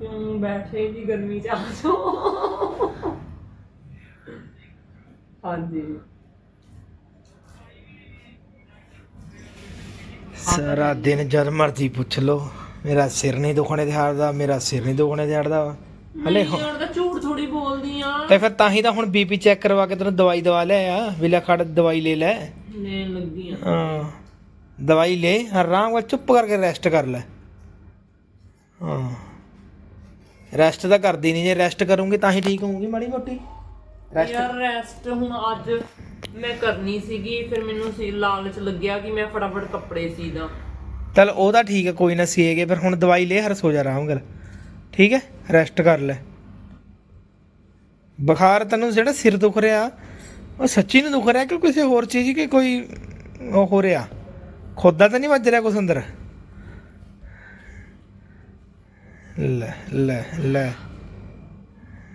ਕਿਉਂ ਬੈਠੇ ਜੀ ਗਰਮੀ ਚ ਆ ਜਾਓ? ਹਾਂਜੀ। ਸਾਰਾ ਦਿਨ ਜਦ ਮਰਜ਼ੀ ਪੁੱਛ ਲੋ ਮੇਰਾ ਸਿਰ ਨਹੀਂ ਦੁਖਣੇ ਤੇ ਹਟਦਾ ਮੇਰਾ ਸਿਰ ਨਹੀਂ ਦੁਖਣੇ ਤੇ ਹਟਦਾ ਹਲੇ ਯਾਰ ਤਾਂ ਝੂਠ ਥੋੜੀ ਬੋਲਦੀ ਆ। ਤੇ ਫਿਰ ਤਾਂ ਹੀ ਤਾਂ ਹੁਣ ਬੀਪੀ ਚੈੱਕ ਕਰਵਾ ਕੇ ਤੈਨੂੰ ਦਵਾਈ ਦਵਾ ਲੈ ਆ ਵਿਲਾ ਖੜ ਦਵਾਈ ਲੈ ਲੈ। ਲੈਣ ਲੱਗੀ ਆ। ਹਾਂ ਦਵਾਈ ਲੈ ਆਰਾਮ ਨਾਲ ਚੁੱਪ ਕਰਕੇ ਰੈਸਟ ਕਰ ਲੈ। ਹਾਂ। ਰੈਸਟ ਤਾਂ ਕਰਦੀ ਨਹੀਂ ਜੇ ਰੈਸਟ ਕਰੂੰਗੀ ਤਾਂ ਹੀ ਠੀਕ ਹੋਊਗੀ ਮਾੜੀ ਮੋਟੀ। ਯਾਰ ਰੈਸਟ ਹੁਣ ਅੱਜ ਮੈਂ ਕਰਨੀ ਸੀਗੀ ਫਿਰ ਮੈਨੂੰ ਸੀ ਲਾਲਚ ਲੱਗਿਆ ਕਿ ਮੈਂ ਫਟਾਫਟ ਕੱਪੜੇ ਸੀਦਾ। ਚਲ ਉਹ ਤਾਂ ਠੀਕ ਹੈ ਕੋਈ ਨਾ ਸੀਏਗੇ ਫਿਰ ਹੁਣ ਦਵਾਈ ਲੈ ਹਰ ਸੋ ਜਾ ਆਰਾਮ ਕਰ ਠੀਕ ਹੈ ਰੈਸਟ ਕਰ ਲੈ। ਬੁਖਾਰ ਤੈਨੂੰ ਜਿਹੜਾ ਸਿਰ ਦੁਖ ਰਿਹਾ ਉਹ ਸੱਚੀ ਨਹੀਂ ਦੁਖ ਰਿਹਾ ਕਿ ਕਿਸੇ ਹੋਰ ਚੀਜ਼ ਕਿ ਕੋਈ ਉਹ ਹੋ ਰਿਹਾ? ਖੋਦਾ ਤਾਂ ਨਹੀਂ ਵੱਜ ਰਿਹਾ ਕੁਛ ਅੰਦਰ? ਲੈ ਲੈ ਲੈ।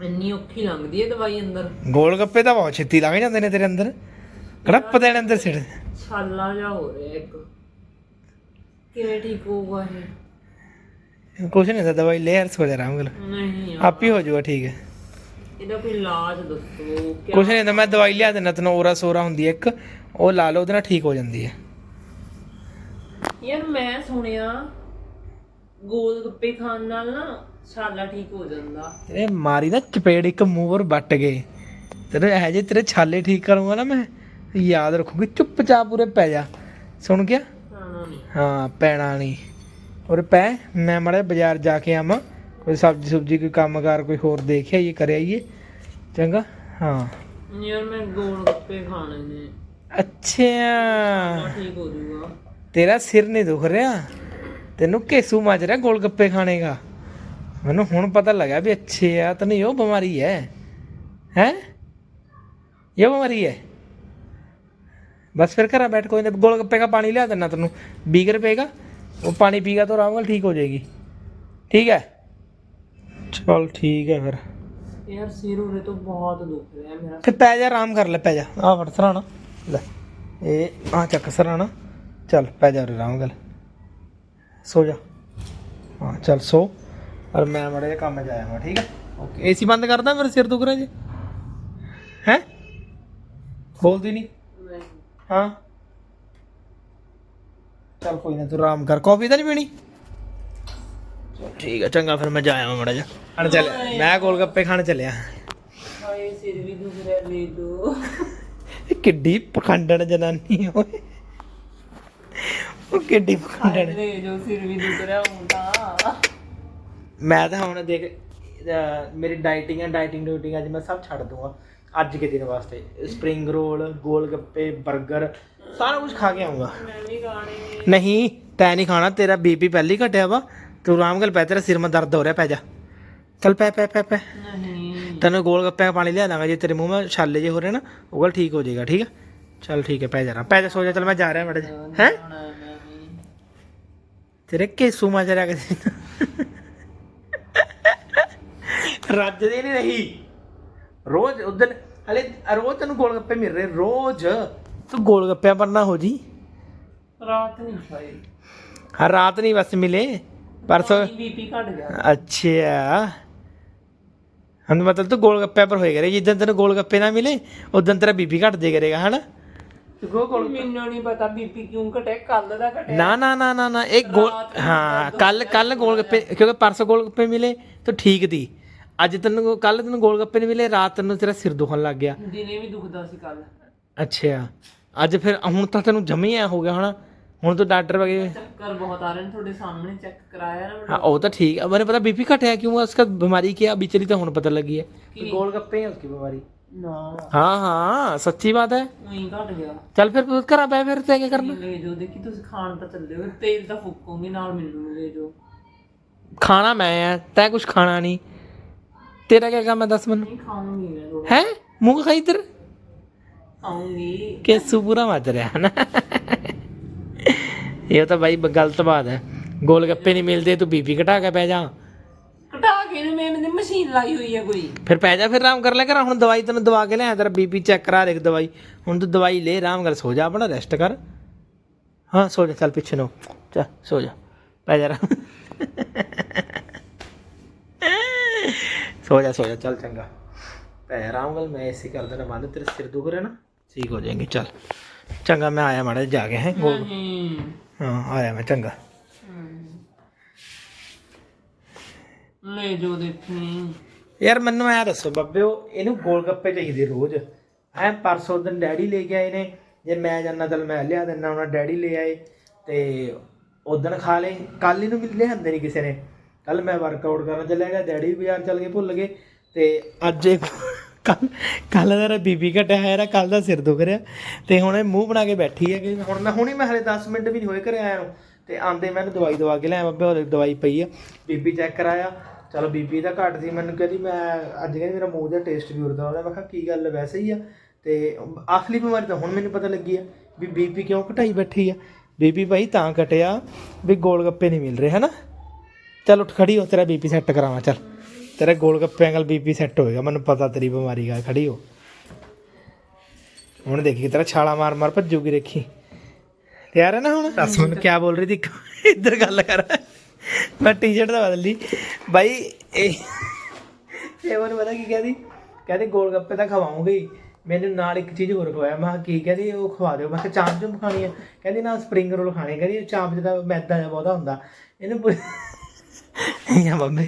ਇੰਨੀ ਔਖੀ ਲੰਘਦੀ ਹੈ ਦਵਾਈ ਅੰਦਰ। ਗੋਲ ਗੱਪੇ ਤਾਂ ਬਹੁਤ ਛੇਤੀ ਲੰਘ ਜਾਂਦੇ ਨੇ ਤੇਰੇ ਅੰਦਰ। ਕੜਪ ਦੇਣ ਅੰਦਰ ਸਿਰ। ਛਾਲਾ ਜਾ ਹੋ ਰਿਹਾ ਇੱਕ। ਕਿਵੇਂ ਠੀਕ ਹੋਊਗਾ ਇਹ? ਕੁਛ ਨਹੀਂ ਤਾਂ ਦਵਾਈ ਲੈ ਹਰ ਸੋ ਜਾ ਆਰਾਮ ਕਰ ਨਹੀਂ ਆਪ ਹੀ ਹੋ ਜਾਊਗਾ ਠੀਕ ਹੈ। ਇਹਦਾ ਕੋਈ ਇਲਾਜ ਦੱਸੋ ਕਿਆ ਕੁਛ ਨਹੀਂ ਤਾਂ ਮੈਂ ਦਵਾਈ ਲਿਆ ਦਿੰਦਾ ਤੈਨੂੰ ਔਰਾ ਸੋਰਾ ਹੁੰਦੀ ਹੈ ਇੱਕ। ਉਹ ਲਾ ਲਓ ਉਹਦੇ ਨਾਲ ਠੀਕ ਹੋ ਜਾਂਦੀ ਹੈ। ਯਾਰ ਮੈਂ ਸੁਣਿਆ ਗੋਲ ਗੱਪੇ ਖਾਣ ਨਾਲ ਨਾ ਛਾਲਾ ਠੀਕ ਹੋ ਜਾਂਦਾ। ਤੇਰੇ ਮਾਰੀ ਨਾ ਚਪੇੜ ਇੱਕ ਮੂੰਹ ਪਰ ਵੱਟ ਗਏ। ਤੇਰੇ ਇਹ ਜੇ ਤੇਰੇ ਛਾਲੇ ਠੀਕ ਕਰੂੰਗਾ ਨਾ ਮੈਂ ਯਾਦ ਰੱਖੂਗੀ ਚੁੱਪਚਾਪ ਪੂਰੇ ਪੈ ਜਾ। ਸੁਣ ਗਿਆ? ਖਾਣਾ ਨਹੀਂ ਹਾਂ ਪੈਣਾ ਨਹੀਂ ਔਰ ਪੈ ਮੈਂ ਮਾੜਾ ਜਿਹਾ ਬਾਜ਼ਾਰ ਜਾ ਕੇ ਆਵਾਂ। ਕੋਈ ਸਬਜ਼ੀ ਸੁਬਜੀ ਕੋਈ ਕੰਮਕਾਰ ਕੋਈ ਹੋਰ ਦੇਖ ਆਈਏ ਕਰ ਆਈਏ। ਚੰਗਾ? ਹਾਂ। ਯਾਰ ਮੈਂ ਗੋਲ ਗੱਪੇ ਖਾਣੇ ਨੇ ਅੱਛਾ ਠੀਕ ਹੋ ਜਾਊਗਾ ਤੇਰਾ ਸਿਰ ਨਹੀਂ ਦੁਖ ਰਿਹਾ। ਤੈਨੂੰ ਕੇਸੂ ਮੱਚ ਰਿਹਾ ਗੋਲ ਗੱਪੇ ਖਾਣੇ ਦਾ ਮੈਨੂੰ ਹੁਣ ਪਤਾ ਲੱਗਾ ਵੀ ਅੱਛੇ ਆ ਤੈਨੂੰ ਇਹ ਬਿਮਾਰੀ ਹੈ ਹੈ? ਇਹ ਬਿਮਾਰੀ ਹੈ ਬਸ ਫਿਰ ਘਰਾਂ ਬੈਠ ਕੋਈ ਨਾ ਗੋਲ ਗੱਪੇ ਦਾ ਪਾਣੀ ਲਿਆ ਦੇਣਾ ਤੈਨੂੰ। 20 ਰੁਪਏ ਦਾ। ਉਹ ਪਾਣੀ ਪੀਗਾ ਤਾਂ ਆਰਾਮ ਨਾਲ ਠੀਕ ਹੋ ਜਾਏਗੀ। ਠੀਕ ਹੈ ਚਲ ਠੀਕ ਹੈ ਫਿਰ। ਯਾਰ ਸਿਰ ਉਰੇ ਤੋਂ ਬਹੁਤ ਦੁਖ ਰਿਹਾ ਮੇਰਾ। ਫਿਰ ਪੈ ਜਾ ਆਰਾਮ ਕਰ ਲੈ ਪੈ ਜਾ। ਆ ਸਰਾਣਾ। ਲੈ ਇਹ ਆ ਚੱਕ ਸਰਾਣਾ। ਚੱਲ ਪੈ ਜਾ ਆਰਾਮ ਕਰ ਸੋ ਜਾ। ਹਾਂ ਚੱਲ ਸੋ। ਔਰ ਮੈਂ ਮੜੇ ਜਿਹਾ ਕੰਮ ਜਾਇਆ ਮੈਂ ਠੀਕ ਹੈ ਓਕੇ। ਏਸੀ ਬੰਦ ਕਰਦਾ ਮੇਰੇ ਸਿਰ ਦੁਖ ਰਿਹਾ ਜੀ? ਹੈ? ਬੋਲਦੀ ਨਹੀਂ ਹਾਂ। ਚੱਲ ਕੋਈ ਨਾ ਤੂੰ ਆਰਾਮ ਕਰ। ਕਾਫੀ ਤਾਂ ਨਹੀਂ ਪੀਣੀ? ਚੱਲ ਠੀਕ ਹੈ ਚੰਗਾ ਫਿਰ ਮੈਂ ਜਾਇਆ ਮੜਾ ਜਾ ਖਾਣ ਚੱਲਿਆ। ਮੈਂ ਗੋਲ ਗੱਪੇ ਖਾਣ ਚੱਲਿਆ। ਹਾਏ ਸਿਰ ਵੀ ਦੁਖ ਰਿਹਾ ਲੈ ਦੋ ਕਿੱਡੀ ਪਖੰਡਣ ਜਨਾਨੀ ਓਏ। ਉਹ ਕਿੱਡੀ ਪਖੰਡਣ ਲੈ ਜੋ ਸਿਰ ਵੀ ਦੁਖ ਰਿਹਾ ਹੁੰਦਾ ਮੈਂ ਤਾਂ ਹੁਣ ਦੇਖ ਅਹ ਮੇਰੀ ਡਾਈਟਿੰਗ ਹੈ ਡਾਈਟਿੰਗ ਡੂਟਿੰਗ ਅੱਜ ਮੈਂ ਸਭ ਛੱਡ ਦੂੰਗਾ। ਅੱਜ ਕੇ ਦਿਨ ਵਾਸਤੇ। ਸਪਰਿੰਗ ਰੋਲ ਗੋਲ ਗੱਪੇ 버ਗਰ ਸਾਰਾ ਕੁਝ ਖਾ ਕੇ ਆਉਂਗਾ ਮੈਂ ਵੀ ਖਾਣੇ ਨੇ। ਨਹੀਂ ਤੈ ਨਹੀਂ ਖਾਣਾ ਤੇਰਾ ਬੀਪੀ ਪਹਿਲੀ ਘਟਿਆ ਵਾ। ਤੂੰ ਆਰਾਮ ਨਾਲ ਪੈ ਤੇਰਾ ਸਿਰ ਮਾ ਦਰਦ ਹੋ ਰਿਹਾ ਪੈ ਜਾ। ਚੱਲ ਪੈ ਪੈ ਪੈ ਪੈ। ਨਹੀਂ। ਤੈਨੂੰ ਗੋਲ ਗੱਪਿਆਂ ਦਾ ਪਾਣੀ ਲਿਆ ਦਾਂਗਾ ਜੇ ਤੇਰੇ ਮੂੰਹ ਮਾ ਛਾਲੇ ਜੇ ਹੋ ਰਹੇ ਨਾ ਉਹ ਗੱਲ ਠੀਕ ਹੋ ਜਾਏਗਾ ਠੀਕ ਹੈ ਚੱਲ ਠੀਕ ਹੈ ਪੈ ਜਾ ਪੈ ਜਾ ਸੋ ਜਾ ਚੱਲ ਮੈਂ ਜਾ ਰਿਹਾ ਮੜਾ ਹੈ ਜਰਾ ਕੇ ਰੱਜਦੀ ਨਹੀਂ ਰਹੀ। ਰੋਜ਼ ਉਦਨ ਹਲੇ ਰੋਜ਼ ਤੈਨੂੰ ਗੋਲ ਗੱਪੇ ਮਿਲ ਰਹੇ ਰੋਜ਼। ਤੂੰ ਗੋਲ ਗੱਪਿਆਂ ਪਰ ਨਾ ਹੋ ਜੀ। ਰਾਤ ਨਹੀਂ ਖਾਈ ਹਰ ਰਾਤ ਨਹੀਂ ਬਸ ਮਿਲੇ। ਪਰਸੋਂ ਬੀਪੀ ਘਟ ਗਿਆ। ਅੱਛਾ ਹਮ ਮਤਲਬ ਤੂੰ ਗੋਲ ਗੱਪਿਆਂ ਪਰ ਹੋਏ ਕਰੇ ਜਿੱਦਨ ਤੈਨੂੰ ਗੋਲ ਗੱਪੇ ਨਾ ਮਿਲੇ ਉਦੋਂ ਤੇਰਾ ਬੀਪੀ ਘਟ ਕਰੇਗਾ ਹਨਾ? ਨਾ ਨਾ ਨਾ ਨਾ ਨਾ ਇਹ ਗੋਲ ਹਾਂ ਕੱਲ ਕੱਲ ਗੋਲ ਗੱਪੇ ਕਿਉਂਕਿ ਪਰਸੋਂ ਗੋਲ ਗੱਪੇ ਮਿਲੇ ਤਾਂ ਠੀਕ ਦੀ। ਅੱਜ ਤੈਨੂੰ ਕੱਲ ਤੈਨੂੰ ਗੋਲ ਗੱਪੇ ਨਹੀਂ ਮਿਲੇ ਰਾਤ ਤੈਨੂੰ ਤੇਰਾ ਸਿਰ ਦੁਖਣ ਲੱਗ ਗਿਆ। ਦਿਨੇ ਵੀ ਦੁਖਦਾ ਸੀ ਕੱਲ ਅੱਛਾ। ਅੱਜ ਫਿਰ ਹੁਣ ਤਾਂ ਤੈਨੂੰ ਜਮੀ ਆ ਹੋ ਗਿਆ ਹਨਾ ਹੁਣ ਤਾਂ ਡਾਕਟਰ ਵਗੇ ਚੱਕਰ ਬਹੁਤ ਆ ਰਹੇ ਨੇ ਤੁਹਾਡੇ ਸਾਹਮਣੇ ਚੈੱਕ ਕਰਾਇਆ ਨਾ ਹਾਂ ਉਹ ਤਾਂ ਠੀਕ ਆ। ਮੈਨੂੰ ਪਤਾ ਬੀਪੀ ਘਟਿਆ ਕਿਉਂ ਹੈ ਉਸਕਾ ਬਿਮਾਰੀ ਕੀ ਆ? ਵਿਚਲੀ ਤਾਂ ਹੁਣ ਪਤਾ ਲੱਗੀ ਹੈ ਗੋਲ ਗੱਪੇ ਹੈ ਉਸकी ਬਿਮਾਰੀ। ਨਾ। ਹਾਂ ਹਾਂ ਸੱਚੀ ਬਾਤ ਹੈ। ਉਹੀ ਘਟ ਗਿਆ। ਚੱਲ ਫਿਰ ਘਰਾਂ ਬੈ ਫਿਰ ਤੇ ਕੀ ਕਰਨਾ ਲੈ ਜੋ ਦੇਖੀ ਤੁਸੀਂ ਖਾਣ ਤਾਂ ਚੱਲੇ ਹੋ ਤੇਲ ਤਾਂ ਫੁੱਕੋਗੇ ਨਾਲ ਮੈਨੂੰ ਲੈ ਜੋ ਖਾਣਾ ਮੈਂ ਆ ਤੈਂ ਕੁਝ ਖਾਣਾ ਨਹੀਂ। ਤੇਰਾ ਕੀ ਕੰਮ ਹੈ ਦੱਸ ਮੈਨੂੰ। ਨਹੀਂ ਖਾਉਂਗੀ ਮੈਂ ਥੋੜਾ ਹੈ? ਮੂੰਹ ਖਾਈ ਇਧਰ। ਖਾਉਂਗੀ ਕਿ ਪੂਰਾ ਮੱਚ ਰਿਹਾ ਹੈ ਨਾ ਇਹ ਤਾਂ ਬਾਈ ਗਲਤ ਬਾਤ ਹੈ। ਗੋਲ ਗੱਪੇ ਨਹੀਂ ਮਿਲਦੇ ਤੂੰ ਬੀਬੀ ਘਟਾ ਕੇ ਪੈ ਜਾ। ਮਸ਼ੀਨ ਲਾਈ ਹੋਈ ਹੈ ਕੋਈ? ਫਿਰ ਪੈ ਜਾ ਫਿਰ ਆਰਾਮ ਕਰ ਲੈ ਕਰ ਹੁਣ ਦਵਾਈ ਤੈਨੂੰ ਦਵਾ ਕੇ ਲਿਆ ਤੇਰਾ ਬੀਪੀ ਚੈੱਕ ਕਰਾ ਦੇਖ ਦਵਾਈ। ਹੁਣ ਤੂੰ ਦਵਾਈ ਲੈ ਆਰਾਮ ਕਰ ਸੋ ਜਾ ਆਪਣਾ ਰੈਸਟ ਕਰ। ਹਾਂ ਸੋ ਜਾ ਚੱਲ ਪਿੱਛੇ ਨੂੰ। ਚਾ ਸੋ ਜਾ ਪੈ ਜਾ। ਸੋ ਜਾ ਸੋ ਜਾ ਚੱਲ ਚੰਗਾ। ਪੈ ਆਰਾਮ ਨਾਲ ਮੈਂ ਐਸੀ ਕਰ ਦੇਣਾ ਬੰਦ ਤੇਰੇ ਸਿਰ ਦੁਖ ਰਿਹਾ ਨਾ ਠੀਕ ਹੋ ਜਾਏਗੀ ਚੱਲ। ਚੰਗਾ ਮੈਂ ਆਇਆ ਮਾੜਾ ਜਾ ਕੇ ਹਾਂ ਆਇਆ ਮੈਂ ਚੰਗਾ। ਲੈ ਜੋ ਦੇਖੀ ਯਾਰ ਮੈਨੂੰ ਐ ਦੱਸੋ ਬੱਬਿਓ ਇਹਨੂੰ ਗੋਲ ਗੱਪੇ ਚਾਹੀਦੇ ਰੋਜ਼। ਐ ਪਰਸੋਂ ਦਿਨ ਡੈਡੀ ਲੈ ਕੇ ਆਏ ਨੇ। ਜੇ ਮੈਂ ਜਾਨਾ ਚਲ ਮੈਂ ਲਿਆ ਦਿੰਦਾ ਉਹਨਾਂ ਡੈਡੀ ਲੈ ਆਏ ਤੇ ਉਦੋਂ ਖਾ ਲਏ। ਕੱਲ ਇਹਨੂੰ ਵੀ ਲਿਆਂਦੇ ਨਹੀਂ ਕਿਸੇ ਨੇ। ਕੱਲ ਮੈਂ ਵਰਕਆਊਟ ਕਰਨ ਚੱਲਿਆ ਗਿਆ, ਡੈਡੀ ਵੀ ਬਾਜ਼ਾਰ ਚੱਲ ਗਏ ਭੁੱਲ ਗਏ ਤੇ ਅੱਜ ਕੱਲ ਕੱਲ ਦਾ ਬੀਬੀ ਘਟਿਆ ਹੈ ਰਾ ਕੱਲ ਦਾ ਸਿਰ ਦੁਖ ਰਿਹਾ। ਤੇ ਹੁਣ ਇਹ ਮੂੰਹ ਬਣਾ ਕੇ ਬੈਠੀ ਹੈ ਕਿ ਹੁਣ ਮੈਂ ਹੁਣੀ ਮੈਂ ਹਲੇ 10 ਮਿੰਟ ਵੀ ਨਹੀਂ ਹੋਏ ਘਰੇ ਆਇਆ ਨੂੰ। ਤੇ ਆਂਦੇ ਮੈਨੂੰ ਦਵਾਈ ਦਵਾ ਕੇ ਲਿਆਇਆ ਬੱਬੇ ਉਹਦੇ ਦਵਾਈ ਪਈ ਆ। ਬੀਬੀ ਚੈੱਕ ਕਰਾਇਆ। ਚਲੋ ਬੀਬੀ ਦਾ ਘੱਟ ਸੀ ਮੈਨੂੰ ਕਹਿੰਦੀ ਮੈਂ ਅੱਜ ਕਹਿੰਦੀ ਮੇਰਾ ਮੂੰਹ ਦਾ ਟੇਸਟ ਵੀ ਉੜਦਾ ਉਹਦਾ ਮੈਂ ਕਿਹਾ ਕੀ ਗੱਲ ਵੈਸੇ ਹੀ ਆ। ਤੇ ਅਸਲੀ ਬਿਮਾਰੀ ਤਾਂ ਹੁਣ ਮੈਨੂੰ ਪਤਾ ਲੱਗੀ ਆ ਵੀ ਬੀਬੀ ਕਿਉਂ ਘਟਾਈ ਬੈਠੀ ਆ। ਬੀਬੀ ਭਾਈ ਤਾਂ ਘਟਿਆ ਵੀ ਗੋਲ ਗੱਪੇ ਨਹੀਂ ਮਿਲ ਰਹੇ ਹਨਾ? ਚੱਲ ਉੱਠ ਖੜੀ ਹੋ ਤੇਰਾ ਬੀਪੀ ਸੈੱਟ ਕਰਾਵਾਂ ਚੱਲ। ਤੇਰੇ ਗੋਲ ਗੱਪਿਆਂ ਨਾਲ ਬੀਪੀ ਸੈੱਟ ਹੋਏਗਾ ਮੈਨੂੰ ਪਤਾ ਤੇਰੀ ਬਿਮਾਰੀ ਦਾ ਖੜੀ ਹੋ। ਹੁਣ ਦੇਖੀ ਤੇਰਾ ਛਾਲਾ ਮਾਰ ਮਾਰ ਭੱਜੂਗੀ ਦੇਖੀ। ਤਿਆਰ ਹੈ ਨਾ ਹੁਣ? ਦੱਸ ਹੁਣ ਕੀ ਬੋਲ ਰਹੀ ਸੀ? ਇੱਧਰ ਗੱਲ ਕਰ। ਮੈਂ ਟੀ-ਸ਼ਰਟ ਤਾਂ ਬਦਲ ਲਈ। ਬਾਈ, ਇਹ ਇਹ ਮੈਨੂੰ ਪਤਾ ਕੀ ਕਹਿੰਦੀ? ਕਹਿੰਦੀ ਗੋਲ ਗੱਪੇ ਤਾਂ ਖਵਾਉਂਗੀ। ਮੈਨੂੰ ਨਾਲ ਇੱਕ ਚੀਜ਼ ਹੋਰ ਖਵਾਇਆ। ਮੈਂ ਕਿਹਾ, ਕੀ ਕਹਿੰਦੀ? ਉਹ ਖਵਾ ਦਿਓ। ਮੈਂ ਕਿਹਾ, ਚਾਂਪ ਚੁੰਪ ਖਾਣੀ ਹੈ ਕਹਿੰਦੀ ਨਾ ਸਪਰਿੰਗ ਰੋਲ ਖਾਣੇ ਕਹਿੰਦੀ ਚਾਂਪ ਜਿਹਦਾ ਮੈਦਾ ਜਿਹਾ ਬਹੁਤਾ ਹੁੰਦਾ। ਇਹਨੂੰ ਪੁੱਛ- ਯਾ ਬੰਬੇ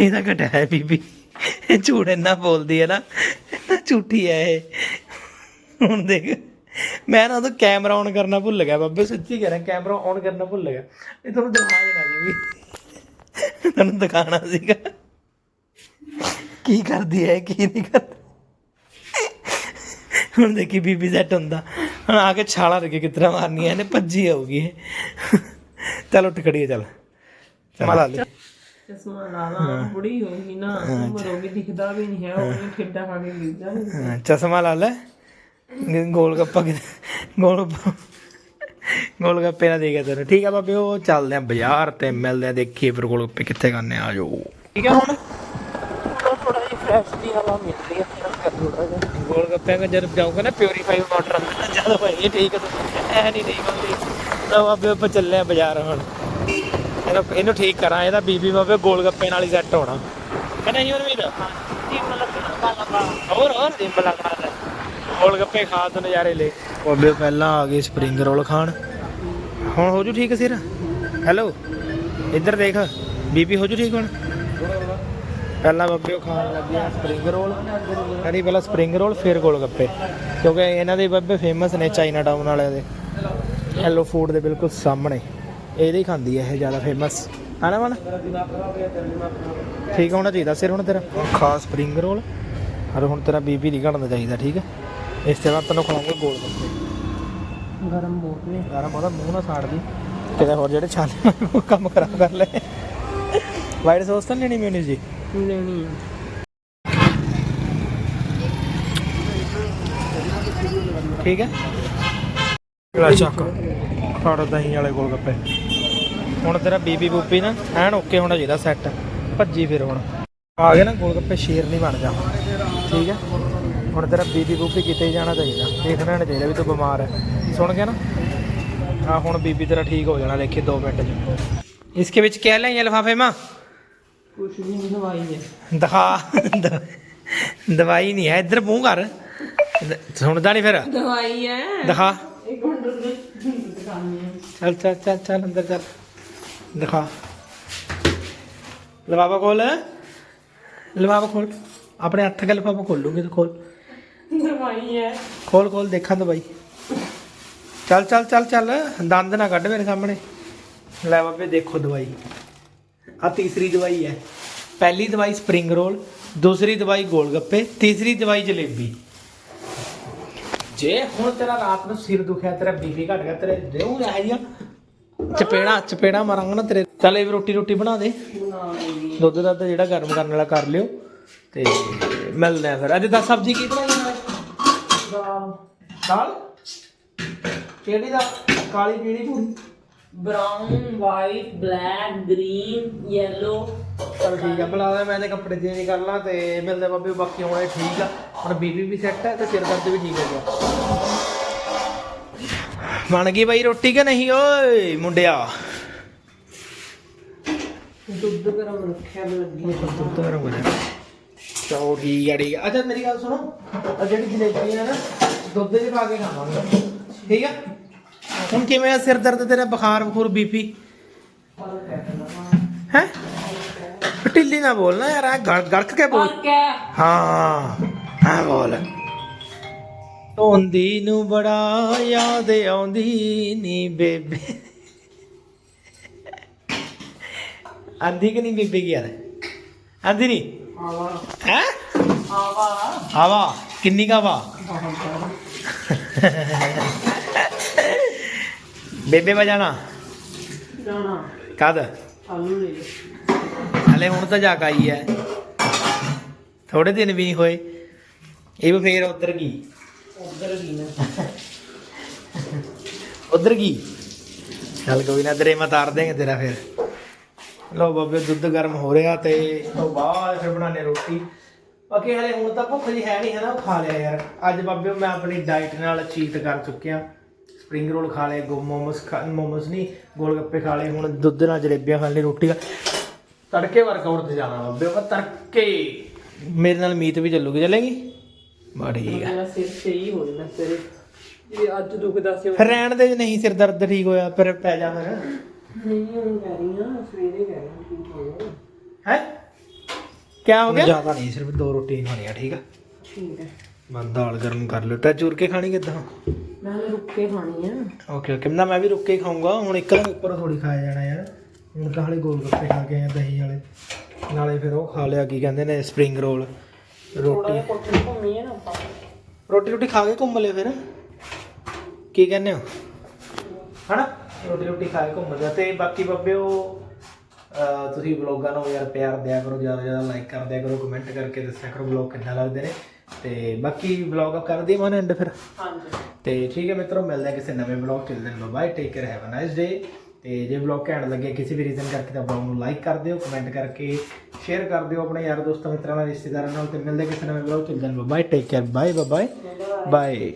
ਇਹਦਾ ਘਟਿਆ ਹੈ ਬੀਬੀ। ਇਹ ਝੂਠ ਇੰਨਾ ਬੋਲਦੀ ਹੈ ਨਾ। ਝੂਠੀ ਹੈ ਇਹ। ਹੁਣ ਦੇਖ। ਮੈਂ ਨਾ ਉਦੋਂ ਕੈਮਰਾ ਔਨ ਕਰਨਾ ਭੁੱਲ ਗਿਆ ਬਾਬੇ। ਸੱਚੀ ਕਹਿ ਰਿਹਾ ਕੈਮਰਾ ਔਨ ਕਰਨਾ ਭੁੱਲ ਗਿਆ। ਇਹ ਤੁਹਾਨੂੰ ਦਿਖਾ ਦੇਣਾ ਸੀ ਵੀ ਤੁਹਾਨੂੰ ਦਿਖਾਣਾ ਸੀਗਾ। ਕੀ ਕਰਦੀ ਹੈ ਕੀ ਨਹੀਂ ਕਰਦੀ। ਹੁਣ ਦੇਖੀ ਬੀਬੀ ਸੈੱਟ ਹੁੰਦਾ। ਹੁਣ ਆ ਕੇ ਛਾਲਾ ਰਕੇ ਕਿਤਰਾ ਮਾਰਨੀ ਹੈ ਇਹਨੇ ਭੱਜੀ ਆਊਗੀ ਇਹ। ਚਲ ਉੱਠ ਖੜੀਏ ਚੱਲ। ਚੱਲ। ਲਾ ਲੈ ਚਸ਼ਮਾ ਲਾ ਲਾ ਬੁੜੀ ਹੋ ਗਈ ਨਾ ਉਮਰ ਹੋ ਗਈ ਦਿਖਦਾ ਵੀ ਨਹੀਂ ਹੈ ਉਹ ਵੀ ਠੇਡਾ ਖਾ ਕੇ ਗਿਰ ਜਾਣੀ ਹਾਂ, ਚਸ਼ਮਾ ਲਾ ਲੈ। ਗੋਲ ਗੱਪਾ ਕਿਤੇ ਗੋਲ ਗੱਪਾ ਗੋਲ ਗੱਪੇ ਨਾ ਦੇ ਗਿਆ ਤੈਨੂੰ। ਠੀਕ ਆ ਬਾਬੇ ਉਹ ਚੱਲਦੇ ਆ ਬਾਜ਼ਾਰ ਤੇ ਮਿਲਦੇ ਆ ਦੇਖੀਏ ਫਿਰ ਗੋਲ ਗੱਪੇ ਕਿੱਥੇ ਕਰਨੇ ਆ ਜਾਓ ਠੀਕ ਆ ਹੁਣ? ਥੋੜਾ ਜਿਹਾ ਫਰੈਸ਼ ਦੀ ਹਵਾ ਮਿਲਦੀ ਹੈ ਫਿਰ ਕਰ ਥੋੜਾ ਜਿਹਾ। ਗੋਲ ਗੱਪੇ ਕੋ ਜਦ ਜਾਊਗਾ ਨਾ ਪਿਉਰੀਫਾਈ ਵਾਟਰ ਅੰਦਰ ਜ਼ਿਆਦਾ ਭਾਈ ਇਹ ਠੀਕ ਹੈ ਐ ਨਹੀਂ ਠੀਕ ਹੁੰਦੀ। ਤਾਂ ਬਾਬੇ ਆਪਾਂ ਚੱਲੇ ਆ ਬਾਜ਼ਾਰ ਹੁਣ। ਇਹਨੂੰ ਇਹਨੂੰ ਠੀਕ ਕਰਾਂ ਇਹਦਾ ਬੀਬੀ ਬਾਬੇ ਗੋਲ ਗੱਪੇ ਨਾਲ ਹੀ ਸੈੱਟ ਹੋਣਾ। ਕਹਿੰਦਾ ਹੀ ਹੋਰ ਵੀ ਦਾ ਟੀਮ ਲੱਗਣਾ ਕਾਲਾ ਹੋਰ ਹੋਰ। ਜਿੰਮ ਲੱਗਣਾ। ਤੇ ਗੋਲ ਗੱਪੇ ਖਾ ਤੋਂ ਨਜ਼ਾਰੇ ਲੈ। ਬਾਬੇ ਪਹਿਲਾਂ ਆ ਗਏ ਸਪਰਿੰਗ ਰੋਲ ਖਾਣ। ਹੁਣ ਹੋ ਜੂ ਠੀਕ ਸਿਰ? ਹੈਲੋ ਇੱਧਰ ਦੇਖ ਬੀਬੀ ਹੋ ਜੂ ਠੀਕ ਹੁਣ? ਪਹਿਲਾਂ ਬੱਬੇ ਖਾਣ ਲੱਗਿਆ ਸਪਰਿੰਗ ਰੋਲ। ਕਹਿੰਦੀ ਪਹਿਲਾਂ ਸਪਰਿੰਗ ਰੋਲ, ਫਿਰ ਗੋਲ ਗੱਪੇ। ਕਿਉਂਕਿ ਇਹਨਾਂ ਦੇ ਬੱਬੇ ਫੇਮਸ ਨੇ ਚਾਈਨਾ ਟਾਊਨ ਵਾਲਿਆਂ ਦੇ। ਹੈਲੋ ਫੂਡ ਦੇ ਬਿਲਕੁਲ ਸਾਹਮਣੇ। ਇਹਦੇ ਹੀ ਖਾਂਦੀ ਹੈ ਇਹ ਜ਼ਿਆਦਾ ਫੇਮਸ ਹਨਾ ਮਨ? ਠੀਕ ਹੋਣਾ ਚਾਹੀਦਾ ਸਿਰ ਹੁਣ ਤੇਰਾ। ਖਾ ਸਪਰਿੰਗ ਰੋਲ। ਅਰੇ ਹੁਣ ਤੇਰਾ ਬੀਬੀ ਨਹੀਂ ਘਟਣਾ ਚਾਹੀਦਾ, ਠੀਕ ਹੈ? ਇਸ ਤੋਂ ਬਾਅਦ ਤੈਨੂੰ ਖਵਾਉਂਗੇ ਗੋਲ ਗੱਪੇ। ਗਰਮ ਬਹੁਤ ਨੇ। ਗਰਮ ਉਹਦਾ ਮੂੰਹ ਨਾ ਸਾੜਦੀ ਕਿਤੇ ਹੋਰ ਜਿਹੜੇ ਛਾਲੇ ਉਹ ਕੰਮ ਖਰਾਬ ਕਰ ਲੈ। ਵਾਈਟ ਸੌਸ ਤਾਂ ਲੈਣੀ ਮਿਊਨੀ ਜੀ? ਲੈਣੀ ਠੀਕ ਹੈ? ਲੈ ਚੱਕ। ਫੜ ਦਹੀਂ ਵਾਲੇ ਗੋਲ ਗੱਪੇ। ਹੁਣ ਤੇਰਾ ਬੀਬੀ ਬੂਬੀ ਨਾ ਐਨ ਓਕੇ ਹੋਣਾ ਚਾਹੀਦਾ ਸੈੱਟ ਭੱਜੀ ਫਿਰ ਹੁਣ। ਆ ਗਏ ਨਾ ਗੋਲ ਗੱਪੇ ਸ਼ੇਰ ਨਹੀਂ ਬਣ ਜਾ ਠੀਕ ਹੈ? ਹੁਣ ਤੇਰਾ ਬੀਬੀ ਬੂਬੀ ਕਿਤੇ ਜਾਣਾ ਚਾਹੀਦਾ। ਦੇਖਣਾ ਨਹੀਂ ਚਾਹੀਦਾ ਵੀ ਤੂੰ ਬਿਮਾਰ ਹੈ ਸੁਣ ਗਿਆ ਨਾ? ਆ ਹੁਣ ਬੀਬੀ ਤੇਰਾ ਠੀਕ ਹੋ ਜਾਣਾ ਦੇਖੀ 2 ਮਿੰਟ ਚ। ਇਸਕੇ ਵਿੱਚ ਕਿਆ ਲੈ ਇਹ ਲਿਫਾਫੇ ਮਾਂ? ਕੁਛ ਵੀ ਨਹੀਂ ਦਵਾਈ ਹੈ ਦਿਖਾ ਦਵਾਈ ਨਹੀਂ ਹੈ ਇੱਧਰ ਮੂੰਹ ਕਰ। ਸੁਣਦਾ ਨਹੀਂ ਫਿਰ? ਦਵਾਈ ਹੈ ਦਿਖਾ। ਇੱਕ ਮਿੰਟ ਰੁਕ ਹੈ ਚੱਲ ਚੱਲ ਚੱਲ ਚੱਲ ਅੰਦਰ ਚੱਲ। ਦਿਖਾ। ਲਵਾਵਾ ਖੋਲ। ਲਵਾਵਾ ਖੋਲ। ਦਵਾਈ ਹੈ। ਖੋਲ ਖੋਲ, ਦੇਖਾਂ ਦਵਾਈ ਚੱਲ ਚੱਲ ਚੱਲ ਚੱਲ, ਦੰਦ ਨਾ ਕੱਢ ਮੇਰੇ ਸਾਹਮਣੇ। ਲੈ ਬਾਬੇ, ਦੇਖੋ ਦਵਾਈ। ਆ ਤੀਸਰੀ ਦਵਾਈ ਹੈ। ਪਹਿਲੀ ਦਵਾਈ ਸਪਰਿੰਗ ਰੋਲ, ਦੂਸਰੀ ਦਵਾਈ ਗੋਲ ਗੱਪੇ, ਤੀਸਰੀ ਦਵਾਈ ਜਲੇਬੀ। ਜੇ ਹੁਣ ਤੇਰਾ ਰਾਤ ਨੂੰ ਸਿਰ ਦੁਖਿਆ, ਤੇਰਾ ਬੀਪੀ ਘਟ ਗਿਆ, ਤੇਰੇ ਦੇਉ ਰਹਿ ਗਿਆ, ਚਪੇੜਾ ਚਪੇੜਾ ਮਾਰਾਂਗਾ ਨਾ ਤੇਰੇ। ਚੱਲ ਇਹ ਵੀ ਰੋਟੀ ਰੋਟੀ ਬਣਾ ਦੇ। ਬਣਾ ਦੁੱਧ ਦਾ ਜਿਹੜਾ ਗਰਮ ਕਰਨ ਵਾਲਾ ਕਰ ਲਿਓ। ਤੇ ਮਿਲਦੇ ਆ ਫਿਰ। ਅੱਜ ਦਾ ਸਬਜ਼ੀ ਕੀ ਬਣਾਈ? ਦਾਲ ਦਾਲ? ਕਿਹੜੀ ਦਾ? ਕਾਲੀ ਪੀਲੀ ਪੂਰੀ brown white black green yellow ਚਲ ਠੀਕ ਆ ਬੁਲਾ ਲੈ ਮੈਂ ਤੇ ਕੱਪੜੇ ਚੇਂਜ ਕਰ ਲਾਂ ਤੇ ਮਿਲਦੇ ਬਾਬੇ ਬਾਕੀ ਹੁਣ ਇਹ ਠੀਕ ਆ। ਹੁਣ ਬੀਬੀ ਵੀ ਸੈੱਟ ਹੈ ਤੇ ਸਿਰ ਦਰਦ ਵੀ ਠੀਕ ਹੋ ਗਿਆ ਬਣ ਗਈ ਬਾਈ ਰੋਟੀ ਕਿ ਨਹੀਂ? ਓਏ ਮੁੰਡਿਆ। ਦੁੱਧ ਗਰਮ ਰੱਖਿਆ ਲੱਗੀ ਦੁੱਧ ਗਰਮ ਜਾਣਾ ਚਲੋ ਠੀਕ ਹੈ ਠੀਕ ਹੈ ਅੱਛਾ ਮੇਰੀ ਗੱਲ ਸੁਣੋ ਆ ਜਿਹੜੀ ਜਲੇਬੀ ਆ ਨਾ ਦੁੱਧ 'ਚ ਪਾ ਕੇ ਖਾਵਾਂਗੇ। ਠੀਕ ਆ? ਹੁਣ ਕਿਵੇਂ ਆ ਸਿਰ ਦਰਦ ਤੇਰਾ ਬੁਖਾਰ ਬਖੂਰ ਬੀਪੀ? ਹੈ? ਢਿੱਲੀ ਨਾ ਬੋਲਣਾ ਯਾਰ ਗੜ ਗੜਕ ਕੇ ਬੋਲ। ਹੈ ਹਾਂ ਬੋਲ। ਧੋਂਦੀ ਨੂੰ ਬੜਾ ਯਾਦ ਆਉਂਦੀ ਨੀ ਬੇਬੇ। ਆਂਦੀ ਕਿ ਨਹੀਂ ਬੇਬੇ ਕੀ ਯਾਰ ਆਂਦੀ ਨਹੀਂ ਆਵਾ। ਹੈ? ਆਵਾ। ਹਵਾ ਕਿੰਨੀ ਕਾ ਵਾ ਬੇਬੇ ਵਜਾਣਾ ਜਾਣਾ। ਕਦ? ਲੈ ਲਓ। ਹਲੇ ਹੁਣ ਤਾਂ ਜਾ ਕੇ ਆਈ ਹੈ ਥੋੜੇ ਦਿਨ ਵੀ ਨਹੀਂ ਹੋਏ। ਇਹ ਵੀ ਫੇਰ ਉਧਰ ਗਈ। ਉੱਧਰ ਵੀ ਨਾ ਉਧਰ ਗਈ? ਚੱਲ ਕੋਈ ਨਾ ਤੇਰੇ ਮੈਂ ਤਾਰ ਦੇਂਗੇ ਤੇਰਾ ਫਿਰ। ਲੋ ਬਾਬੇ ਦੁੱਧ ਗਰਮ ਹੋ ਰਿਹਾ ਤੇ ਇਸ ਤੋਂ ਬਾਅਦ ਫਿਰ ਬਣਾਣੇ ਰੋਟੀ। ਬਾਕੀ ਹਲੇ ਹੁਣ ਤਾਂ ਭੁੱਖ ਜੀ ਹੈ ਨਹੀਂ ਹੈ ਨਾ ਉਹ ਖਾ ਲਿਆ ਯਾਰ। ਅੱਜ ਬਾਬੇ ਮੈਂ ਆਪਣੀ ਡਾਈਟ ਨਾਲ ਚੀਟ ਕਰ ਚੁੱਕਿਆ। ਸਪਰਿੰਗ ਰੋਲ ਖਾ ਲਏ ਗੋ ਮੋਮੋਸ ਖਾ ਮੋਮੋਸ ਨਹੀਂ ਗੋਲ ਗੱਪੇ ਖਾ ਲਏ ਹੁਣ ਦੁੱਧ ਨਾਲ ਜਲੇਬੀਆਂ ਖਾ ਲਈ ਰੋਟੀ ਖਾ ਤੜਕੇ ਵਰਕਆਊਟ ਤੇ ਜਾਣਾ ਬਾਬੇ ਉਹ ਤੜਕੇ। ਮੇਰੇ ਨਾਲ ਮੀਤ ਵੀ ਚੱਲੂਗੀ ਚੱਲੇਗੀ? ਬਾ ਠੀਕ ਆ ਮੇਰਾ ਸਿਰ ਸਹੀ ਹੋ ਜਾਣਾ ਤੇਰੇ। ਜੇ ਅੱਜ ਦੁਖਦਾ ਸੀ ਫਿਰ ਰਹਿਣ ਦੇ ਜੇ ਨਹੀਂ ਸਿਰ ਦਰਦ ਠੀਕ ਹੋਇਆ ਫਿਰ ਪੈ ਜਾ ਫਿਰ। ਨਹੀਂ ਹੁਣ ਕਹਿ ਰਹੀ ਹਾਂ ਸਵੇਰੇ ਕਹਿ ਰਹੀ ਹਾਂ ਠੀਕ ਹੋ ਗਿਆ ਹੈ? ਕਿਆ ਹੋ ਗਿਆ? ਜ਼ਿਆਦਾ ਨਹੀਂ ਸਿਰਫ ਦੋ ਰੋਟੀ ਖਾਣੀਆਂ ਠੀਕ ਆ? ਠੀਕ ਹੈ ਮੈਂ ਦਾਲ ਗਰਮ ਕਰ ਲਿਓ। ਤਾਂ ਚੂਰ ਕੇ ਖਾਣੀ ਕਿੱਦਾਂ? ਮੈਂ ਹਲੇ ਰੁੱਕ ਕੇ ਖਾਣੀ ਆ। Okay okay. ਨਾ ਮੈਂ ਵੀ ਰੁੱਕ ਕੇ ਖਾਊਂਗਾ। ਹੁਣ ਇੱਕ ਨਾ ਉੱਪਰ ਥੋੜੀ ਖਾਇਆ ਜਾਣਾ ਯਾਰ। ਹੁਣ ਤਾਂ ਹਲੇ ਗੋਲ ਗੱਪੇ ਖਾ ਕੇ ਆਏ ਆ ਦਹੀਂ ਵਾਲੇ। ਨਾਲੇ ਫਿਰ ਉਹ ਖਾ ਲਿਆ ਕੀ ਕਹਿੰਦੇ ਨੇ ਸਪਰਿੰਗ ਰੋਲ। ਥੋੜਾ ਰੋਟੀ ਜਿਹਾ ਕੋਠੇ ਤੇ ਘੁੰਮੀ ਹੈ ਨਾ ਆਪਾਂ। ਰੋਟੀ ਰੋਟੀ ਖਾ ਕੇ ਘੁੰਮ ਲਿਓ ਫਿਰ। ਕੀ ਕਹਿੰਦੇ ਹੋ? ਹਨਾ? ਰੋਟੀ ਰੋਟੀ ਖਾ ਕੇ ਘੁੰਮ ਲਿਆ ਤੇ ਬਾਕੀ ਬੱਬਿਓ ਅਹ ਤੁਸੀਂ ਵਲੋਗਾਂ ਨੂੰ ਯਾਰ ਪਿਆਰ ਦਿਆ ਕਰੋ ਜ਼ਿਆਦਾ ਜ਼ਿਆਦਾ ਲਾਈਕ ਕਰ ਦਿਆ ਕਰੋ ਕਮੈਂਟ ਕਰਕੇ ਦੱਸਿਆ ਕਰੋ ਵਲੋਗ ਕਿੰਨਾ ਲੱਗਦੇ ਨੇ। ਤੇ ਬਾਕੀ ਵਲੋਗ ਕਰ ਦਈਏ ਮਨ ਐਂਡ ਫਿਰ। ਹਾਂਜੀ। ਤੇ ਠੀਕ ਹੈ ਮਿੱਤਰੋ ਮਿਲਦੇ ਹਾਂ ਕਿਸੇ ਨਵੇਂ vlog till then bye take care have a nice day ਤੇ ਜੇ ਵਲੌਗ ਘੈਂਟ ਲੱਗੇ ਕਿਸੇ ਵੀ ਰੀਜ਼ਨ ਕਰਕੇ ਤਾਂ ਵਲੌਗ ਨੂੰ ਲਾਈਕ ਕਰ ਦਿਓ ਕਮੈਂਟ ਕਰਕੇ ਸ਼ੇਅਰ ਕਰ ਦਿਓ ਆਪਣੇ ਯਾਰ ਦੋਸਤਾਂ ਮਿੱਤਰਾਂ ਨਾਲ ਰਿਸ਼ਤੇਦਾਰਾਂ ਨਾਲ। ਤੇ ਮਿਲਦੇ ਹਾਂ ਕਿਸੇ ਨਵੇਂ vlog till then bye take care bye bye bye